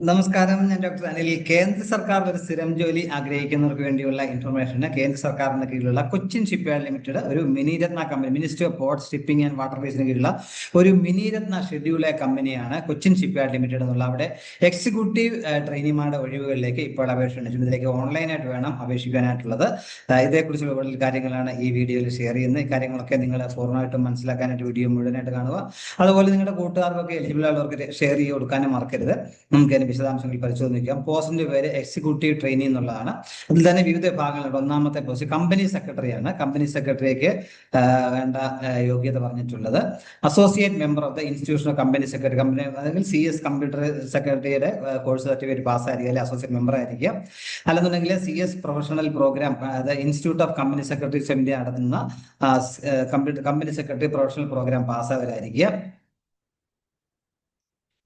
നമസ്കാരം ഞാൻ ഡോക്ടർ അനിൽ. കേന്ദ്ര സർക്കാർ ഒരു സ്ഥിരം ജോലി ആഗ്രഹിക്കുന്നവർക്ക് വേണ്ടിയുള്ള ഇൻഫർമേഷന് കേന്ദ്ര സർക്കാരിന് കീഴിലുള്ള കൊച്ചിൻ ഷിപ്പ്യാർഡ് ലിമിറ്റഡ് ഒരു mini Ratna company ministry of port shipping and water വേസിന് കീഴിലുള്ള ഒരു മിനി രത്ന ഷെഡ്യൂളെ കമ്പനിയാണ് കൊച്ചിൻ ഷിപ്പ്യാർഡ് ലിമിറ്റഡ് എന്നുള്ള. അവിടെ എക്സിക്യൂട്ടീവ് ട്രെയിനിമാരുടെ ഒഴിവുകളിലേക്ക് ഇപ്പോൾ അപേക്ഷ ഇതിലേക്ക് ഓൺലൈനായിട്ട് വേണം അപേക്ഷിക്കാനായിട്ടുള്ളത്. ഇതേക്കുറിച്ചുള്ള കൂടുതൽ കാര്യങ്ങളാണ് ഈ വീഡിയോയിൽ ഷെയർ ചെയ്യുന്നത്. ഈ കാര്യങ്ങളൊക്കെ നിങ്ങൾ പൂർണമായിട്ടും മനസ്സിലാക്കാനായിട്ട് വീഡിയോ മുഴുവനായിട്ട് കാണുക. അതുപോലെ നിങ്ങളുടെ കൂട്ടുകാർക്കൊക്കെ എലിജിബിൾ ആയവർക്ക് ഷെയർ ചെയ്ത് കൊടുക്കാനും മറക്കരുത്. നമുക്ക് അതിന്റെ വിശദാംശങ്ങൾ പരിശോധിക്കാം. പോസ്റ്റിന്റെ പേര് എക്സിക്യൂട്ടീവ് ട്രെയിനി എന്നുള്ളതാണ്. അതിൽ തന്നെ വിവിധ ഭാഗങ്ങളുണ്ട്. ഒന്നാമത്തെ പോസ്റ്റ് കമ്പനി സെക്രട്ടറിയാണ്. കമ്പനി സെക്രട്ടറിക്ക് വേണ്ട യോഗ്യത പറഞ്ഞിട്ടുള്ളത്. Associate member of the institution of company secretary. Company അല്ലെങ്കിൽ സി എസ് കമ്പ്യൂട്ടർ സെക്രട്ടറിയുടെ കോഴ്സ് സർട്ടിഫിക്കറ്റ് പാസ്സായിരിക്കുക അല്ലെങ്കിൽ അസോസിയേറ്റ് മെമ്പർ ആയിരിക്കുക. അല്ലെന്നുണ്ടെങ്കിൽ സി എസ് പ്രൊഫഷണൽ പ്രോഗ്രാം അതായത് institute of company secretary seminar നടത്തുന്ന computer company secretary professional program പാസ്സായവരായിരിക്കുക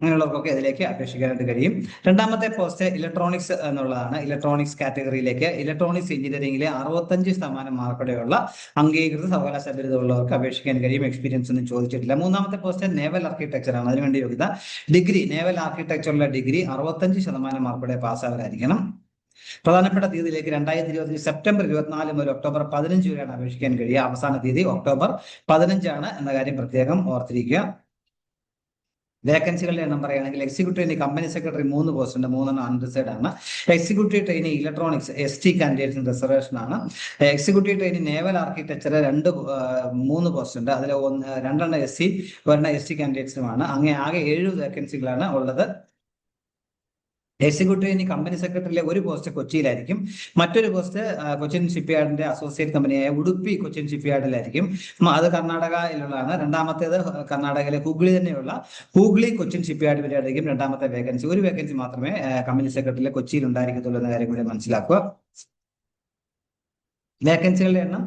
അങ്ങനെയുള്ളവർക്കൊക്കെ ഇതിലേക്ക് അപേക്ഷിക്കാനായിട്ട് കഴിയും. രണ്ടാമത്തെ പോസ്റ്റ് ഇലക്ട്രോണിക്സ് എന്നുള്ളതാണ്. ഇലക്ട്രോണിക്സ് കാറ്റഗറിയിലേക്ക് ഇലക്ട്രോണിക്സ് എഞ്ചിനീയറിംഗിലെ അറുപത്തഞ്ച് ശതമാനം മാർക്കോടെയുള്ള അംഗീകൃത സർവകലാശാല ബിരുദമുള്ളവർക്ക് അപേക്ഷിക്കാൻ കഴിയും. എക്സ്പീരിയൻസ് ഒന്നും ചോദിച്ചിട്ടില്ല. മൂന്നാമത്തെ പോസ്റ്റ് നേവൽ ആർക്കിടെക്ചർ ആണ്. അതിനുവേണ്ടി യോഗ്യത. ഡിഗ്രി നേവൽ ആർക്കിടെക്ചറിലെ ഡിഗ്രി അറുപത്തഞ്ച് ശതമാനം മാർക്കോടെ പാസ്സാവരായിരിക്കണം പ്രധാനപ്പെട്ട തീയതിയിലേക്ക് രണ്ടായിരത്തി ഇരുപത്തി സെപ്റ്റംബർ ഇരുപത്തിനാല് മുതൽ ഒക്ടോബർ പതിനഞ്ച് വരെയാണ് അപേക്ഷിക്കാൻ കഴിയുക. അവസാന തീയതി ഒക്ടോബർ പതിനഞ്ചാണ് എന്ന കാര്യം പ്രത്യേകം ഓർത്തിരിക്കുക. വേക്കൻസികളുടെ എണ്ണം പറയുകയാണെങ്കിൽ എക്സിക്യൂട്ടീവ് ട്രെയിനി കമ്പനി സെക്രട്ടറി മൂന്ന് പോസ്റ്റ് ഉണ്ട്. മൂന്നെണ്ണം അൺറിസൈഡ് ആണ് executive trainee electronics S T കാൻഡിഡേറ്റ്സിന് reservation ആണ്. എക്സിക്യൂട്ടീവ് ട്രെയിനി നേവൽ ആർക്കിടെക്ചർ രണ്ട് മൂന്ന് പോസ്റ്റ് ഉണ്ട്. അതിൽ ഒന്ന് രണ്ടെണ്ണം എസ് സി ഒരെണ്ണം എസ് ടി കാൻഡിഡേറ്റ്സിനുമാണ് അങ്ങനെ ആകെ ഏഴ് വേക്കൻസികളാണ് ഉള്ളത്. എക്സിക്യൂട്ടീവ് ഇനി കമ്പനി സെക്രട്ടറിയിലെ ഒരു പോസ്റ്റ് കൊച്ചിയിലായിരിക്കും. മറ്റൊരു പോസ്റ്റ് കൊച്ചിൻ ഷിപ്പ്യാർഡിന്റെ അസോസിയേറ്റ് കമ്പനിയായ ഉടുപ്പി കൊച്ചിൻ ഷിപ്പ്യാർഡിലായിരിക്കും അത് കർണാടകയിലുള്ളതാണ്. രണ്ടാമത്തേത് കർണാടകയിലെ ഹുഗ്ലി തന്നെയുള്ള ഹൂഗ്ലി കൊച്ചിൻ ഷിപ്പ്യാർഡ് വരെയായിരിക്കും രണ്ടാമത്തെ വേക്കൻസി ഒരു വേക്കൻസി മാത്രമേ കമ്പനി സെക്രട്ടറിയിലെ കൊച്ചിയിൽ ഉണ്ടായിരിക്കത്തുള്ളൂ എന്ന കാര്യം കൂടി മനസ്സിലാക്കുക. വേക്കൻസികളുടെ എണ്ണം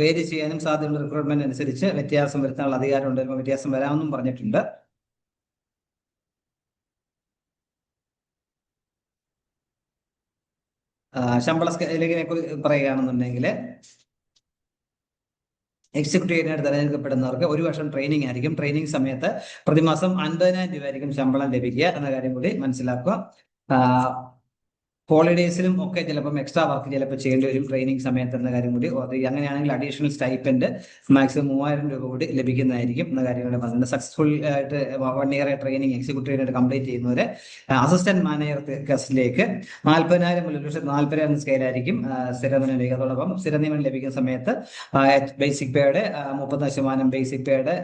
വേരി ചെയ്യാനും സാധ്യതയുള്ള റിക്രൂട്ട്മെന്റ് അനുസരിച്ച് വ്യത്യാസം വരുത്താനുള്ള അധികാരം ഉണ്ടായിരുന്നു വ്യത്യാസം വരാമെന്നും പറഞ്ഞിട്ടുണ്ട്. ശമ്പള സ്കെയിലിനെ പറയുകയാണെന്നുണ്ടെങ്കിൽ എക്സിക്യൂട്ടീവിനായിട്ട് തിരഞ്ഞെടുക്കപ്പെടുന്നവർക്ക് ഒരു വർഷം ട്രെയിനിങ് ആയിരിക്കും. ട്രെയിനിങ് സമയത്ത് പ്രതിമാസം അൻപതിനായിരം രൂപ ആയിരിക്കും ശമ്പളം ലഭിക്കുക എന്ന കാര്യം കൂടി മനസ്സിലാക്കുക. ഹോളിഡേയ്സിലും ഒക്കെ ചിലപ്പം എക്സ്ട്രാ വർക്ക് ചിലപ്പോൾ ചെയ്യേണ്ടി വരും ട്രെയിനിങ് സമയത്ത് എന്ന കാര്യം കൂടി. അങ്ങനെയാണെങ്കിൽ അഡീഷണൽ സ്റ്റൈപ്പൻഡ് മാക്സിമം മൂവായിരം രൂപ കൂടി ലഭിക്കുന്നതായിരിക്കും എന്ന കാര്യം കൂടി പറഞ്ഞിട്ടുണ്ട് സക്സസ്ഫുൾ ആയിട്ട് വൺ ഇയർ ട്രെയിനിങ് എക്സിക്യൂട്ടീവിനായിട്ട് കംപ്ലീറ്റ് ചെയ്യുന്നവരെ അസിസ്റ്റന്റ് മാനേജർ കസ്റ്റിലേക്ക് നാൽപ്പതിനായിരം മുതൽ ലക്ഷത്തി നാൽപ്പതിനായിരം സ്കെയിലായിരിക്കും സ്ഥിരനിയമനം ലഭിക്കുക അതോടൊപ്പം സ്ഥിരനിയമം ലഭിക്കുന്ന സമയത്ത് ബേസിക് പേയുടെ മുപ്പത് ശതമാനം ബേസിക് പേയുടെ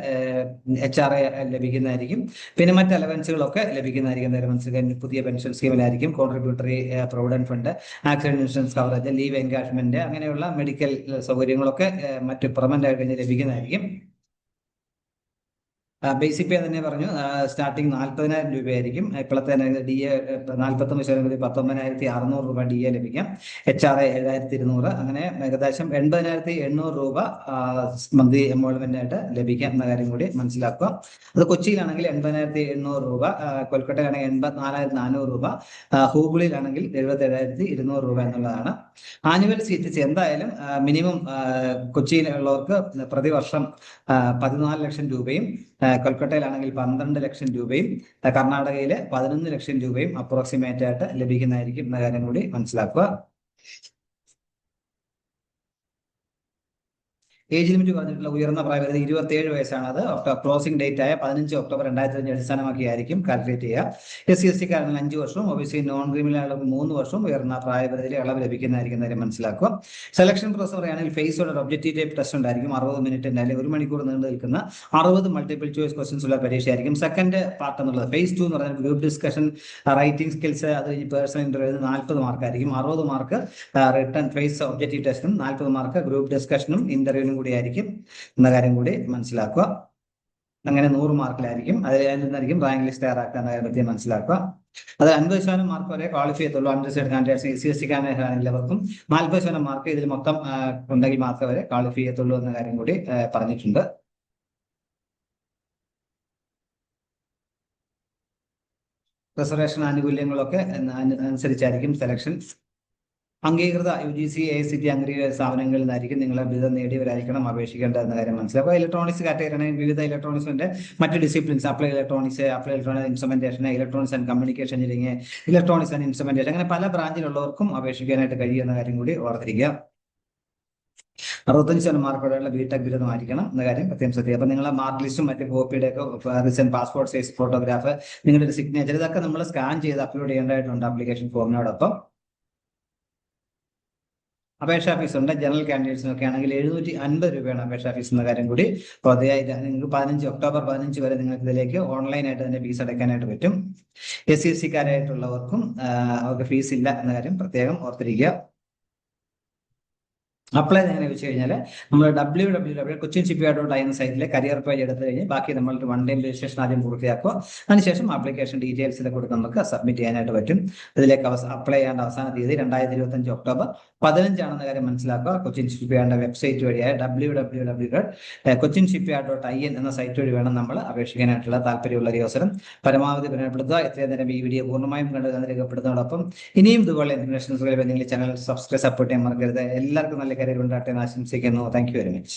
എച്ച് ആർ എ ലഭിക്കുന്നതായിരിക്കും. പിന്നെ മറ്റ് അലവൻസുകളൊക്കെ ലഭിക്കുന്നതായിരിക്കും. പുതിയ pension സ്കീമിലായിരിക്കും contributory provident fund accident insurance coverage leave engagement അങ്ങനെയുള്ള മെഡിക്കൽ സൗകര്യങ്ങളൊക്കെ മറ്റു പെർമനന്റ് ആയിട്ട് കഴിഞ്ഞ് ലഭിക്കുന്നതായിരിക്കും. ബേസിക് പേ തന്നെ പറഞ്ഞു. സ്റ്റാർട്ടിങ് നാൽപ്പതിനായിരം രൂപയായിരിക്കും. ഇപ്പോഴത്തെ ഡി എ നാൽപ്പത്തൊമ്പത് ശതമാനം പത്തൊമ്പതിനായിരത്തി അറുന്നൂറ് രൂപ ഡി എ ലഭിക്കാം. എച്ച് ആർ എ ഏഴായിരത്തി ഇരുന്നൂറ് അങ്ങനെ ഏകദേശം എൺപതിനായിരത്തി എണ്ണൂറ് രൂപ മന്ത്ലി എംപ്ലോയ്മെന്റ് ആയിട്ട് ലഭിക്കാം എന്ന കാര്യം കൂടി മനസ്സിലാക്കുക. അത് കൊച്ചിയിലാണെങ്കിൽ എൺപതിനായിരത്തി എണ്ണൂറ് രൂപ കൊൽക്കട്ടയിലാണെങ്കിൽ എൺപത്തിനാലായിരത്തി നാനൂറ് രൂപ ആ, ഹൂഗ്ലിയിലാണെങ്കിൽ എഴുപത്തി ഏഴായിരത്തി ഇരുന്നൂറ് രൂപ എന്നുള്ളതാണ്. ആനുവൽ സീറ്റ് എന്തായാലും മിനിമം കൊച്ചിയിലുള്ളവർക്ക് പ്രതിവർഷം പതിനാല് ലക്ഷം രൂപയും ആ, കൊൽക്കത്തയിലാണെങ്കിൽ പന്ത്രണ്ട് ലക്ഷം രൂപയും കർണാടകയിൽ പതിനൊന്ന് ലക്ഷം രൂപയും അപ്രോക്സിമേറ്റ് ആയിട്ട് ലഭിക്കുന്നതായിരിക്കും എന്ന കാര്യം കൂടി മനസ്സിലാക്കുക. ഏജ് ലിമിറ്റ് പറഞ്ഞിട്ടുള്ള ഉയർന്ന പ്രായപരിധി ഇരുപത്തി ഏഴ് വയസ്സാണ് അത് ക്ലോസിംഗ് ഡേറ്റ് ആയ പതിനഞ്ച് ഒക്ടോബർ രണ്ടായിരത്തി അഞ്ച് അടിസ്ഥാനമാക്കിയായിരിക്കും കാൽക്കുലേറ്റ് ചെയ്യുക. എസ് സി എസ് ടിക്കാരന് അഞ്ച് വർഷവും O B C non criminal മൂന്ന് വർഷവും ഉയർന്ന പ്രായപരിധിയിൽ ഇളവ് ലഭിക്കുന്നതായിരിക്കും കാര്യം മനസ്സിലാക്കുക. സെലക്ഷൻ പ്രോസസ് പറയുകയാണെങ്കിൽ ഫേസ് ഒരു ഒബ്ജക്റ്റീവ് ടൈപ്പ് ടെസ്റ്റ് ഉണ്ടായിരിക്കും. അറുപത് മിനിറ്റ് അല്ലെങ്കിൽ ഒരു മണിക്കൂർ നീണ്ടു നിൽക്കുന്ന അറുപത് മൾട്ടിപ്പിൾ ചോയ്സ് ക്വസ്റ്റ്യൻസ് ഉള്ള പരീക്ഷയായിരിക്കും സെക്കൻഡ് പാർട്ട് എന്നുള്ളത്. ഫേസ് ടു എന്ന് പറഞ്ഞാൽ ഗ്രൂപ്പ് ഡിസ്കഷൻ റൈറ്റിംഗ് സ്കിൽസ് അത് കഴിഞ്ഞ് പേഴ്സണൽ ഇന്റർവ്യൂ നാൽപ്പത് മാർക്കായിരിക്കും അറുപത് മാർക്ക് റിട്ടേൺ ഫേസ് ഒബ്ജക്റ്റീവ് ടെസ്റ്റും നാൽപ്പത് മാർക്ക് ഗ്രൂപ്പ് ഡിസ്കഷനും ഇന്റർവ്യൂവിനും കൂടി ആയിരിക്കും എന്ന കാര്യം കൂടി മനസ്സിലാക്കുക. അങ്ങനെ നൂറ് മാർക്കിലായിരിക്കും. അതിൽ എന്തായിരിക്കും റാങ്ക് ലിസ്റ്റ് തയ്യാറാക്കുക എന്ന കാര്യത്തിൽ മനസ്സിലാക്കുക. അത് അൻപത് ശതമാനം മാർക്ക് വരെ ക്വാളിഫൈ ചെയ്യത്തുള്ളൂ unreserved candidates S C S T കാൻഡിഡേറ്റുള്ളവർക്കും നാൽപ്പത് ശതമാനം മാർക്ക് ഇതിൽ മൊത്തം ഉണ്ടെങ്കിൽ മാത്രമേ വരെ ക്വാളിഫൈ ചെയ്യത്തുള്ളൂ എന്ന കാര്യം കൂടി പറഞ്ഞിട്ടുണ്ട്. റിസർവേഷൻ ആനുകൂല്യങ്ങളൊക്കെ അനുസരിച്ചായിരിക്കും സെലക്ഷൻ അംഗീകൃത U G C A C T അംഗീകൃത സ്ഥാപനങ്ങളിൽ നിന്നായിരിക്കും നിങ്ങൾ ബിരുദം നേടിയവരായിരിക്കണം അപേക്ഷിക്കേണ്ടത് എന്ന കാര്യം മനസ്സിലായി അപ്പോൾ ഇലക്ട്രോണിക്സ് കാറ്റഗറി വിവിധ ഇലക്ട്രോണിക്സിന്റെ മറ്റ് disciplines apply electronics apply electronic instrumentation electronics and communication engineering electronics and instrumentation അങ്ങനെ പല ബ്രാഞ്ചിലുള്ളവർക്കും അപേക്ഷിക്കാനായിട്ട് കഴിയുന്ന കാര്യം കൂടി ഓർത്തിരിക്കുക. അറുപത്തഞ്ച് ശതമാനം മാർക്കോടെയുള്ള ബിടെക് ബിരുദമായിരിക്കണം എന്ന കാര്യം പ്രത്യേകം ശ്രദ്ധിക്കുക അപ്പൊ നിങ്ങളെ മാർക്ക് ലിസ്റ്റും മറ്റ് കോപ്പിയുടെ ഒക്കെ റീസെന്റ് പാസ്പോർട്ട് സൈസ് ഫോട്ടോഗ്രാഫ് നിങ്ങളുടെ സിഗ്നേച്ചർ ഇതൊക്കെ നമ്മൾ സ്കാൻ ചെയ്ത് അപ്ലോഡ് ചെയ്യേണ്ടതായിട്ടുണ്ട് അപ്ലിക്കേഷൻ ഫോമിനോടൊപ്പം അപേക്ഷാ ഫീസ് ഉണ്ട്. ജനറൽ കാൻഡിഡേറ്റ്സിനൊക്കെ ആണെങ്കിൽ എഴുന്നൂറ്റി അൻപത് രൂപയാണ് അപേക്ഷാ ഫീസ് എന്ന കാര്യം കൂടി. അപ്പോൾ അതായത് നിങ്ങൾക്ക് പതിനഞ്ച് ഒക്ടോബർ പതിനഞ്ച് വരെ നിങ്ങൾക്ക് ഇതിലേക്ക് ഓൺലൈനായിട്ട് തന്നെ ഫീസ് അടയ്ക്കാനായിട്ട് പറ്റും. എസ് സി എസ് സിക്കാരായിട്ടുള്ളവർക്കും അവർക്ക് ഫീസ് ഇല്ല എന്ന കാര്യം പ്രത്യേകം ഓർത്തിരിക്കുക. അപ്ലൈ ചെയ്യാൻ വെച്ച് കഴിഞ്ഞാൽ നമ്മൾ W W W Cochin ship dot I എന്ന സൈറ്റിലെ കരിയർ പേജ് എടുത്തു കഴിഞ്ഞ് ബാക്കി നമ്മൾ വൺ ഡേ രജിസ്ട്രേഷൻ ആദ്യം പൂർത്തിയാക്കുക അതിനുശേഷം ആപ്ലിക്കേഷൻ ഡീറ്റെയിൽസിൽ കൊടുത്ത് നമുക്ക് സബ്മിറ്റ് ചെയ്യാനായിട്ട് പറ്റും. ഇതിലേക്ക് അപ്ലൈ ചെയ്യേണ്ട അവസാന തീയതി രണ്ടായിരത്തി ഇരുപത്തി അഞ്ച് ഒക്ടോബർ പതിനഞ്ചാണെന്ന കാര്യം മനസ്സിലാക്കുക. കൊച്ചിൻ ഷിപ്പ് യാർഡിന്റെ website വഴിയായ W W W dot Cochin shipyard dot I N എന്ന സൈറ്റ് വഴി വേണം നമ്മൾ അപേക്ഷിക്കാനായിട്ടുള്ള താല്പര്യമുള്ള ഒരു അവസരം. പരമാവധി പ്രയോജനപ്പെടുത്തുക ഇത്രയും നേരം ഈ വീഡിയോ പൂർണമായും കണ്ടു രേഖപ്പെടുത്തുന്നതോടൊപ്പം ഇനിയും ഇതുപോലെ ഇൻഫർമേഷൻസ് നിങ്ങൾ ചാനൽ സബ്സ്ക്രൈബ് സപ്പോർട്ട് ചെയ്യാൻ മറക്കരുത്. എല്ലാവർക്കും നല്ല കരിയർ ഉണ്ടാകട്ടെ എന്ന് ആശംസിക്കുന്നു. Thank you very much